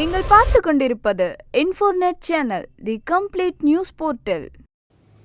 நீங்கள் பார்த்து கொண்டிருப்பது Infornet channel the complete news portal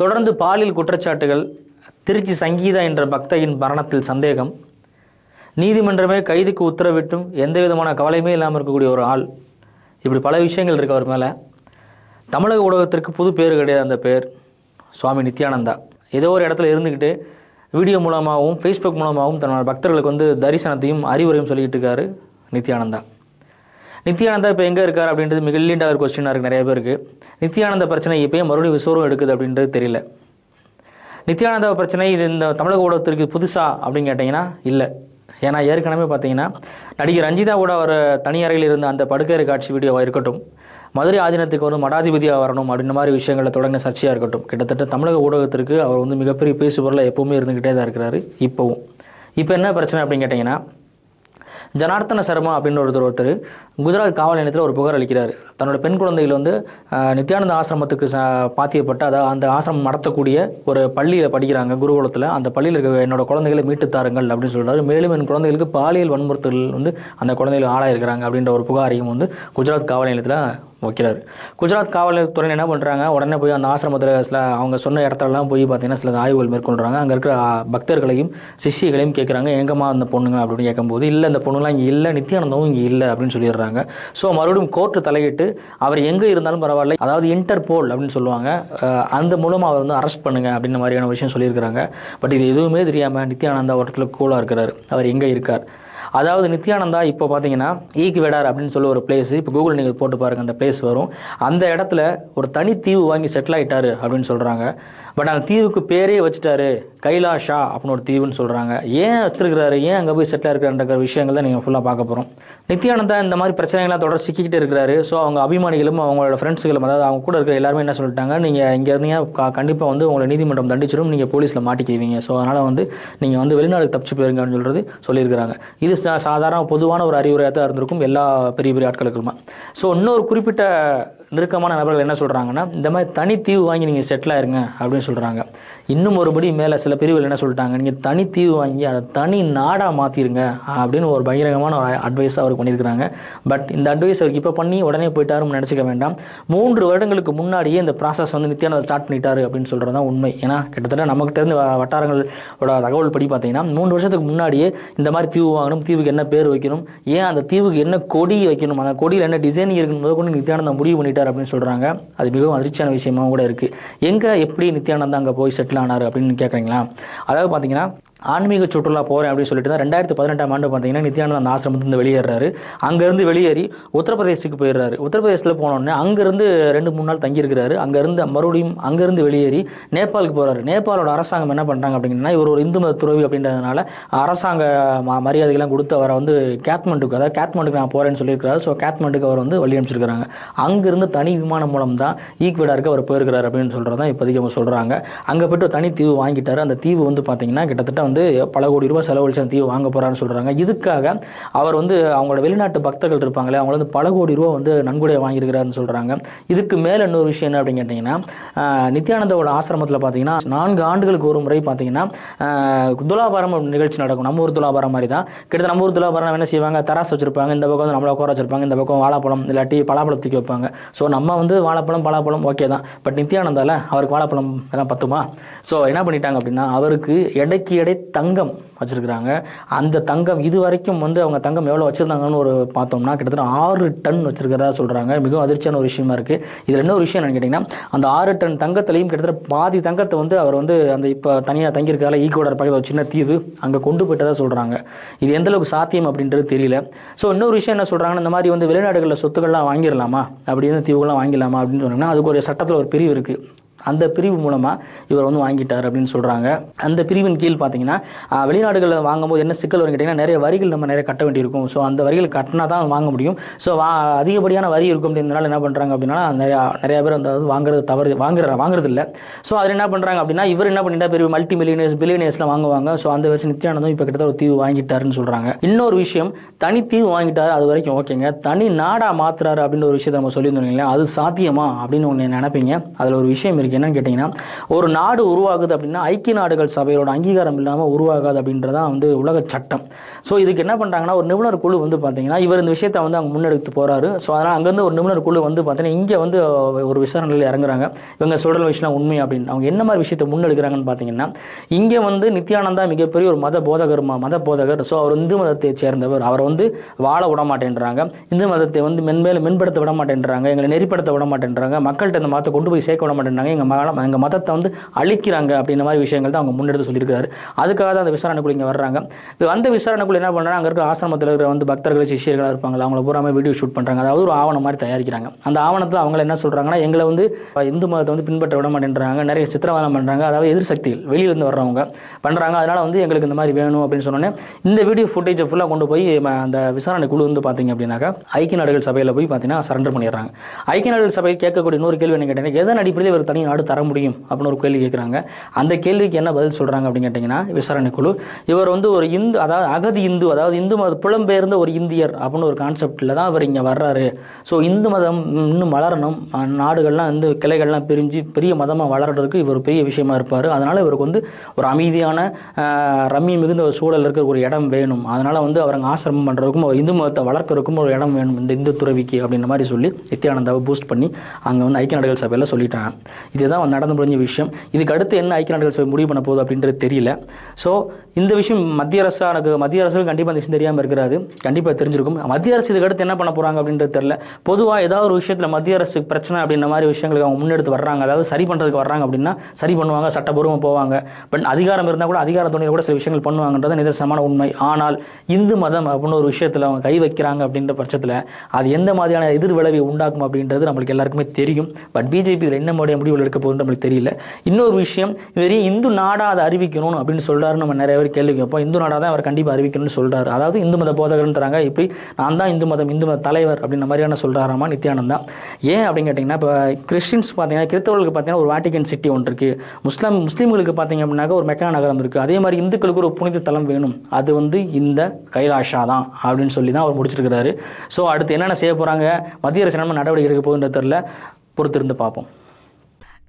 தொடர்ந்து பாலியல் குற்றச்சாட்டுகள் திருச்சி சங்கீதா என்ற பக்தையின் மரணத்தில் சந்தேகம். நீதிமன்றமே கைதுக்கு உத்தரவிட்டும் எந்த விதமான கவலையுமே இல்லாமல் இருக்கக்கூடிய ஒரு ஆள். இப்படி பல விஷயங்கள் இருக்கு அவர் மேலே. தமிழக ஊடகத்திற்கு புது பேர் கிடையாது அந்த பேர். சுவாமி நித்யானந்தா. ஏதோ ஒரு இடத்துல இருந்துக்கிட்டு வீடியோ மூலமாகவும் ஃபேஸ்புக் மூலமாகவும் தன்னோட பக்தர்களுக்கு வந்து தரிசனத்தையும் அறிவுரையும் சொல்லிக்கிட்டு இருக்காரு நித்யானந்தா. நித்யானந்தா இப்போ எங்கே இருக்கார் அப்படின்றது மிக லீண்டாக ஒரு கொஸ்டினாக இருக்குது நிறைய பேருக்கு. நித்யானந்த பிரச்சனை இப்போயே மறுபடியும் விஸ்வரம் எடுக்குது அப்படின்றது தெரியல. நித்யானந்தா பிரச்சனை இது இந்த தமிழக ஊடகத்திற்கு புதுசா அப்படின்னு கேட்டிங்கன்னா இல்லை. ஏன்னா ஏற்கனவே பார்த்தீங்கன்னா நடிகர் ரஞ்சிதா கூட அவர் தனி அறையில் இருந்த அந்த படுக்கறை காட்சி வீடியோவாக இருக்கட்டும் மதுரை ஆதீனத்துக்கு வந்து மடாதிபதியாக வரணும் அப்படின்ற மாதிரி விஷயங்களை தொடங்கின சர்ச்சையாக இருக்கட்டும். கிட்டத்தட்ட தமிழக ஊடகத்திற்கு அவர் வந்து மிகப்பெரிய பேசுபொருளாக எப்போவுமே இருந்துக்கிட்டே தான் இருக்கிறாரு இப்போவும். இப்போ என்ன பிரச்சனை அப்படின்னு கேட்டிங்கன்னா ஜனார்த்தன சர்மா அப்படின்னு ஒருத்தர் ஒருத்தர் குஜராத் காவல் நிலையத்தில் ஒரு புகார் அளிக்கிறார். தன்னோட பெண் குழந்தைகள் வந்து நித்யானந்த ஆசிரமத்துக்கு ச பாத்தியப்பட்டு அதாவது அந்த ஆசிரமம் நடத்தக்கூடிய ஒரு பள்ளியில் படிக்கிறாங்க குருகுலத்தில். அந்த பள்ளியில் இருக்க என்னோட குழந்தைகளை மீட்டு தாருங்கள் அப்படின்னு சொல்கிறார் மேலும் என் குழந்தைகளுக்கு பாலியல் வன்முறுத்தல் வந்து அந்த குழந்தைகள் ஆளாயிருக்கிறாங்க அப்படின்ற ஒரு புகாரையும் வந்து குஜராத் காவல் நிலையத்தில் வைக்கிறார் குஜராத் காவல்துறை என்ன பண்ணுறாங்க உடனே போய் அந்த ஆசிரமத்தில் சில அவங்க சொன்ன இடத்துலலாம் போய் பார்த்தீங்கன்னா சில ஆய்வுகள் மேற்கொள்கிறாங்க அங்கே இருக்கிற பக்தர்களையும் சிஷ்யர்களையும் கேட்குறாங்க எங்கம்மா அந்த பொண்ணுங்க அப்படின்னு கேட்கும்போது இல்லை இந்த பொண்ணுலாம் இங்கே இல்லை நித்யானந்தமும் இங்கே இல்லை அப்படின்னு சொல்லிடுறாங்க. ஸோ மறுபடியும் கோர்ட்டு தலையிட்டு அவர் எங்கே இருந்தாலும் பரவாயில்ல. அதாவது இன்டர்போல் அப்படின்னு சொல்லுவாங்க. அந்த மூலமாக அவர் வந்து அரெஸ்ட் பண்ணுங்க அப்படின்ற மாதிரியான விஷயம் சொல்லியிருக்கிறாங்க. பட் இது எதுவுமே தெரியாமல் நித்யானந்தா ஒரு இடத்துல கூலாக இருக்கிறார். அவர் எங்கே இருக்கார்? அதாவது நித்யானந்தா இப்போ பார்த்தீங்கன்னா ஈக்வெடார் அப்படின்னு சொல்லி ஒரு பிளேஸ் இப்போ கூகுள் நீங்கள் போட்டு பாருங்கள் அந்த பிளேஸ் வரும். அந்த இடத்துல ஒரு தனி தீவு வாங்கி செட்டில் ஆகிட்டாரு அப்படின்னு சொல்கிறாங்க பட் அந்த தீவுக்கு பேரே வச்சுட்டாரு கைலாஷா அப்படின்னு ஒரு தீவுன்னு சொல்கிறாங்க ஏன் வச்சிருக்கிறாரு? ஏன் அங்கே போய் செட்டில் இருக்கிறன்ற விஷயங்கள் தான் நீங்கள் ஃபுல்லாக பார்க்க போகிறோம் நித்யானந்தா இந்த மாதிரி பிரச்சனைகள்லாம் தொடர்ந்து சிக்கிக்கிட்டு இருக்கிறாரு. ஸோ அவங்க அபிமானிகளும் அவங்களோட ஃப்ரெண்ட்ஸுகளும் அதாவது அவங்க கூட இருக்கிற எல்லாருமே என்ன சொல்லிட்டாங்க? நீங்கள் இங்கே இருந்தீங்க கண்டிப்பாக வந்து உங்களை நீதிமன்றம் தண்டிச்சிடும் நீங்கள் போலீஸில் மாட்டிக்குவீங்க. ஸோ அதனால் வந்து நீங்கள் வந்து வெளிநாடுக்கு தப்பிச்சு போயிருங்க அப்படின்னு சொல்கிறது சொல்லியிருக்கிறாங்க. இது சாதாரண பொதுவான ஒரு அறிவுரையாக தான் இருந்திருக்கும் எல்லா பெரிய பெரிய ஆட்களுக்குமா. ஸோ இன்னொரு குறிப்பிட்ட நெருக்கமான நபர்கள் என்ன சொல்கிறாங்கன்னா இந்த மாதிரி தனி தீவு வாங்கி நீங்கள் செட்டில் ஆயிருங்க அப்படின்னு சொல்கிறாங்க இன்னும் ஒருபடி மேலே சில பிரிவுகள் என்ன சொல்லிட்டாங்க நீங்கள் தனி தீவு வாங்கி அதை தனி நாடாக மாற்றிடுங்க அப்படின்னு ஒரு பகிரங்கமான ஒரு அட்வைஸ் அவருக்கு பண்ணியிருக்கிறாங்க. பட் இந்த அட்வைஸ் அவருக்கு இப்போ பண்ணி உடனே போயிட்டாருன்னு நினச்சிக்க வேண்டாம். மூன்று வருடங்களுக்கு முன்னாடியே இந்த ப்ராசஸ் வந்து நித்யானந்தா ஸ்டார்ட் பண்ணிட்டாரு அப்படின்னு சொல்கிறது தான் உண்மை. ஏன்னா கிட்டத்தட்ட நமக்கு தெரிஞ்ச வட்டாரங்களோட தகவல் படி பார்த்தீங்கன்னா மூன்று வருஷத்துக்கு முன்னாடியே இந்த மாதிரி தீவு வாங்கணும் தீவுக்கு என்ன பேர் வைக்கணும் ஏன் அந்த தீவுக்கு என்ன கொடி வைக்கணும் அந்த கொடியில் என்ன டிசைன் இருக்கணும் முதல் கொண்டு நித்யானந்தா முடிவு பண்ணிட்டார். அப்படின்னு சொல்கிறாங்க அது மிகவும் அதிர்ச்சியான விஷயமாகவும் கூட இருக்குது எங்கே எப்படி நித்யானந்தா அங்கே போய் செட்டில் ஆனார் அப்படின்னு கேட்குறீங்களா அதாவது பார்த்தீங்கன்னா ஆன்மீக சுற்றுலா போகிறேன் அப்படின்னு சொல்லிட்டு தான் ரெண்டாயிரத்தி பதினெட்டாம் ஆண்டு பார்த்தீங்கன்னா நித்யானந்தா அந்த ஆசிரமத்துலேருந்து வெளியேறாரு. அங்கேருந்து வெளியேறி உத்தரப்பிரதேசத்துக்கு போயிடுறாரு. உத்தரப்பிரதேசத்தில் போனோடனே அங்கேருந்து ரெண்டு மூணு நாள் தங்கியிருக்கிறாரு. அங்கேருந்து மறுபடியும் அங்கேருந்து வெளியேறி நேபாளுக்கு போகிறாரு நேபாளோட அரசாங்கம் என்ன பண்ணுறாங்க அப்படின்னா இவர் ஒரு இந்து மத துறவி அப்படின்றதுனால அரசாங்க மரியாதைகள்லாம் கொடுத்து அவரை வந்து கேத்மண்டுக்கு அதாவது கேத்மண்டுக்கு நான் போகிறேன்னு சொல்லியிருக்கிறாரு. ஸோ கேத்மண்டுக்கு அவர் வந்து வழி அனுப்பிச்சிருக்கிறாங்க. அங்கேருந்து தனி விமானம் மூலம் தான் ஈக்வெடாருக்கு அவர் போயிருக்கிறார் அப்படின்னு சொல்கிறது தான் இப்போதைக்கு அவங்க சொல்கிறாங்க அங்கே போய்ட்டு தனி தீவு வாங்கிட்டார். அந்த தீவு வந்து பார்த்தீங்கன்னா கிட்டத்தட்ட வந்து பல கோடி ரூபாய் செலவழிச்சு அந்த தீவை வாங்க போகிறான்னு சொல்கிறாங்க இதுக்காக அவர் வந்து அவங்களோட வெளிநாட்டு பக்தர்கள் இருப்பாங்களே அவங்கள வந்து பல கோடி ரூபா வந்து நன்கொடை வாங்கியிருக்கிறாருன்னு சொல்கிறாங்க இதுக்கு மேலே இன்னொரு விஷயம் என்ன அப்படின்னு கேட்டிங்கன்னா நித்யானந்தோட ஆசிரமத்தில் பார்த்தீங்கன்னா நான்கு ஆண்டுகளுக்கு ஒரு முறை பார்த்தீங்கன்னா துலாபாரம் நிகழ்ச்சி நடக்கும். நம்ம ஊர் துலாபாரம் மாதிரி தான். கிட்டத்தட்ட நம்ம ஊர் துலாபாரம் என்ன செய்வாங்க? தராசு வச்சிருப்பாங்க. இந்த பக்கம் வந்து நம்மளை உட்கார வச்சிருப்பாங்க. இந்த பக்கம் வாழைப்பழம் இல்லாட்டி பலாப்பழம் தூக்கி வைப்பாங்க. ஸோ நம்ம வந்து வாழைப்பழம் பலாப்பழம் ஓகே தான். பட் நித்யானந்தால அவருக்கு வாழைப்பழம் எல்லாம் பத்துமா? ஸோ என்ன பண்ணிட்டாங்க அப்படின்னா அவருக்கு எடைக்கு எடை தங்கம் வச்சுருக்குறாங்க. அந்த தங்கம் இது வரைக்கும் வந்து அவங்க தங்கம் எவ்வளோ வச்சுருந்தாங்கன்னு ஒரு பார்த்தோம்னா கிட்டத்தட்ட ஆறு டன் வச்சுருக்கிறதா சொல்கிறாங்க மிகவும் அதிர்ச்சியான ஒரு விஷயமா இருக்குது இதில் என்ன ஒரு விஷயம் என்னென்னு கேட்டிங்கன்னா அந்த ஆறு டன் தங்கத்திலையும் கிட்டத்தட்ட பாதி தங்கத்தை வந்து அவர் வந்து அந்த இப்போ தனியாக தங்கியிருக்கால ஈக்குவடர் பக்கத்தில் ஒரு சின்ன தீவு அங்கே கொண்டு போயிட்டதாக சொல்கிறாங்க இது எந்தளவுக்கு சாத்தியம் அப்படின்றது தெரியல. ஸோ இன்னொரு விஷயம் என்ன சொல்கிறாங்கன்னா இந்த மாதிரி வந்து வெளிநாடுகளில் சொத்துக்கள்லாம் வாங்கிடலாமா? அப்படின்னு தீவுகள்லாம் வாங்கிடலாமா அப்படின்னு சொன்னாங்கன்னா அதுக்கு ஒரு சட்டத்தில் ஒரு பிரிவு இருக்குது அந்த பிரிவு மூலமாக இவர் வந்து வாங்கிட்டார் அப்படின்னு சொல்கிறாங்க அந்த பிரிவின் கீழ் பார்த்தீங்கன்னா வெளிநாடுகளில் வாங்கும்போது என்ன சிக்கல் வரும் கேட்டிங்கன்னா நிறைய வரிகள் நம்ம நிறைய கட்ட வேண்டியிருக்கும். ஸோ அந்த வரிகள் கட்டினா தான் வாங்க முடியும். ஸோ வா அதிகப்படியான வரி இருக்கும் அப்படின்றனால என்ன பண்ணுறாங்க அப்படின்னா நிறையா நிறைய பேர் அந்த வாங்குறது தவறு வாங்குற வாங்குறது இல்லை ஸோ அதில் என்ன பண்ணுறாங்க அப்படின்னா இவர் என்ன பண்ணிட்டா பெரிய மல்டி மில்லியனர்ஸ் பில்லியனர்ஸ்லாம் வாங்குவாங்க. ஸோ அந்த வச்சு நித்யானந்தம் இப்போ கிட்டத்தட்ட ஒரு தீவு வாங்கிட்டாருன்னு சொல்கிறாங்க இன்னொரு விஷயம் தனி தீவு வாங்கிட்டார் அது வரைக்கும் ஓகேங்க. தனி நாடாக மாத்துறாரு அப்படின்ற ஒரு விஷயத்தை நம்ம சொல்லியிருந்தோம் இல்லைங்களா? அது சாத்தியமா அப்படின்னு ஒன்று நினைப்பீங்க. அதில் ஒரு விஷயம் இருக்கு. அதுக்கு என்னன்னு கேட்டிங்கன்னா ஒரு நாடு உருவாகுது அப்படின்னா ஐக்கிய நாடுகள் சபையோட அங்கீகாரம் இல்லாமல் உருவாகாது அப்படின்றதான் வந்து உலக சட்டம். ஸோ இதுக்கு என்ன பண்ணுறாங்கன்னா ஒரு நிபுணர் குழு வந்து பார்த்தீங்கன்னா இவர் இந்த விஷயத்தை வந்து அவங்க முன்னெடுத்து போகிறாரு ஸோ அதனால் அங்கேருந்து ஒரு நிபுணர் குழு வந்து பார்த்தீங்கன்னா இங்கே வந்து ஒரு விசாரணையில் இறங்குறாங்க. இவங்க சொல்கிற விஷயம் உண்மை அப்படின்னு. அவங்க என்ன மாதிரி விஷயத்தை முன்னெடுக்கிறாங்கன்னு பார்த்தீங்கன்னா இங்கே வந்து நித்யானந்தா மிகப்பெரிய ஒரு மத போதகர் ம- மத போதகர். ஸோ அவர் இந்து மதத்தை சேர்ந்தவர். அவரை வந்து வாழ விட மாட்டேன்றாங்க. இந்து மதத்தை வந்து மென்மேலும் மேம்படுத்த விட மாட்டேன்றாங்க. எங்களை நெறிப்படுத்த விட மாட்டேன்றாங்க. மக்கள்கிட்ட இந்த மதத்தை கொண்டு போய் சேர்க்க விட மாட்டேன்றாங்க. எங்கள் மத எங்கள் மதத்தை வந்து அழிக்கிறாங்க அப்படின்ற மாதிரி விஷயங்கள் தான் அவங்க முன்னெடுத்து சொல்லியிருக்காரு அதுக்காக தான் அந்த விசாரணைக்குள்ள இங்கே வர்றாங்க. இப்ப வந்த விசாரணைக்குள்ள என்ன பண்ணுறாங்க அங்கே இருக்கிற ஆசிரமத்தில் இருக்கிற வந்து பக்தர்கள் சிஷியர்களாக இருப்பாங்க அவங்கள பூராமே வீடியோ ஷூட் பண்ணுறாங்க அதாவது ஒரு ஆவணம் மாதிரி தயாரிக்கிறாங்க. அந்த ஆவணத்தில் அவங்க என்ன சொல்கிறாங்கன்னா எங்களை வந்து இந்து மதத்தை வந்து பின்பற்ற விட மாட்டேன்றாங்க நிறைய சித்திரவதம் பண்ணுறாங்க அதாவது எதிர்சக்திகள் வெளியிலேருந்து வர்றவங்க பண்ணுறாங்க அதனால் வந்து எங்களுக்கு இந்த மாதிரி வேணும் அப்படின்னு சொன்னோன்னே இந்த வீடியோ ஃபுட்டேஜை ஃபுல்லாக கொண்டு போய் அந்த விசாரணை குழு வந்து பார்த்தீங்க அப்படின்னாக்கா ஐக்கிய நாடுகள் சபையில் போய் பார்த்தீங்கன்னா சரண்டர் பண்ணிடுறாங்க. ஐக்கிய நாடுகள் சபை கேட்கக்கூடிய இன்னொரு கேள்வி என்ன கேட்டீங்கன்னா எதன் அடிப்படையில் ஒரு தனி நாடு தர முடியும் அப்படின்னு ஒரு கேள்வி கேட்குறாங்க. அந்த கேள்விக்கு என்ன பதில் சொல்கிறாங்க அப்படின்னு கேட்டிங்கன்னா விசாரணை குழு. இவர் வந்து ஒரு இந்து அதாவது அகதி இந்து அதாவது இந்து மத புலம்பெயர்ந்த ஒரு இந்தியர் அப்படின்னு ஒரு கான்செப்டில் தான் அவர் இங்கே வர்றாரு. ஸோ இந்து மதம் இன்னும் வளரணும். நாடுகள்லாம் வந்து கிளைகள்லாம் பிரிஞ்சு பெரிய மதமாக வளர்கிறதுக்கு இவர் பெரிய விஷயமா இருப்பார். அதனால் இவருக்கு வந்து ஒரு அமைதியான ரம்மி மிகுந்த ஒரு சூழல் இருக்கிற ஒரு இடம் வேணும். அதனால் வந்து அவருங்க ஆசிரமம் பண்ணுறதுக்கும் ஒரு இந்து மதத்தை வளர்க்கறதுக்கும் ஒரு இடம் வேணும் இந்த இந்து துறவிக்கு அப்படின்ற மாதிரி சொல்லி நித்யானந்தாவை பூஸ்ட் பண்ணி அங்கே வந்து ஐக்கிய நாடுகள் சபையில் சொல்லிட்டாங்க. இதுதான் நடந்து முடிஞ்ச விஷயம். இதுக்கு அடுத்து என்ன ஐக்கிய நாடுகள் சபை முடிவு பண்ண போகுது அப்படின்றது தெரியல. ஸோ இந்த விஷயம் மத்திய அரசானது மத்திய அரசுக்கு கண்டிப்பாக இந்த விஷயம் தெரியாமல் இருக்கிறாரு. கண்டிப்பாக தெரிஞ்சிருக்கும். மத்திய அரசு இதுக்கு அடுத்து என்ன பண்ண போகிறாங்க அப்படின்றது தெரியல. பொதுவாக ஏதாவது ஒரு விஷயத்தில் மத்திய அரசுக்கு பிரச்சனை அப்படின்ற மாதிரி விஷயங்களுக்கு அவங்க முன்னெடுத்து வர்றாங்க. அதாவது சரி பண்ணுறதுக்கு வர்றாங்க அப்படின்னா சரி பண்ணுவாங்க சட்டபூர்வமாக போவாங்க. பட் அதிகாரம் இருந்தால் கூட அதிகார துணையில் கூட சில விஷயங்கள் பண்ணுவாங்கன்றது நிதர்சனமான உண்மை. ஆனால் இந்து மதம் அப்படின்னு ஒரு விஷயத்தில் அவங்க கை வைக்கிறாங்க அப்படின்ற பட்சத்தில் அது எந்த மாதிரியான எதிர் விளைவை உண்டாக்கும் அப்படின்றது நம்மளுக்கு எல்லாருக்குமே தெரியும். பட் பிஜேபி இதில் என்ன மாதிரியான முடிவுகள் எடுக்க போகுதுன்னு நம்மளுக்கு தெரியல. இன்னொரு விஷயம் இவர் இந்து நாடாக அதை அறிவிக்கணும் அப்படின்னு சொல்கிறாரு நம்ம நிறைய பேர் கேள்வி கேட்போம். இந்து நாடாக தான் அவர் கண்டிப்பாக அறிவிக்கணும்னு சொல்கிறார் அதாவது இந்து மத போதகர்னு தராங்க. இப்படி நான் தான் இந்து மதம் இந்து மத தலைவர் அப்படின்ற மாதிரியான சொல்கிறாராமா நித்யானந்தா? ஏன் அப்படின்னு கேட்டிங்கன்னா இப்போ கிறிஸ்டின்ஸ் பார்த்தீங்கன்னா கிறிஸ்தவர்களுக்கு பார்த்தீங்கன்னா ஒரு வாட்டிகன் சிட்டி ஒன்று இருக்குது முஸ்லாம் முஸ்லீம்களுக்கு பார்த்தீங்க அப்படின்னாக்க ஒரு மெக்கா நகரம் இருக்குது அதே மாதிரி இந்துக்களுக்கு ஒரு புனித தலம் வேணும். அது வந்து இந்த கைலாஷா தான் அப்படின்னு சொல்லி தான் அவர் முடிச்சிருக்கிறாரு. ஸோ அடுத்து என்னென்ன செய்ய போகிறாங்க மத்திய அரசு என்ன நடவடிக்கை எடுக்க போகுதுன்ற தெரில பொறுத்திருந்து பார்ப்போம்.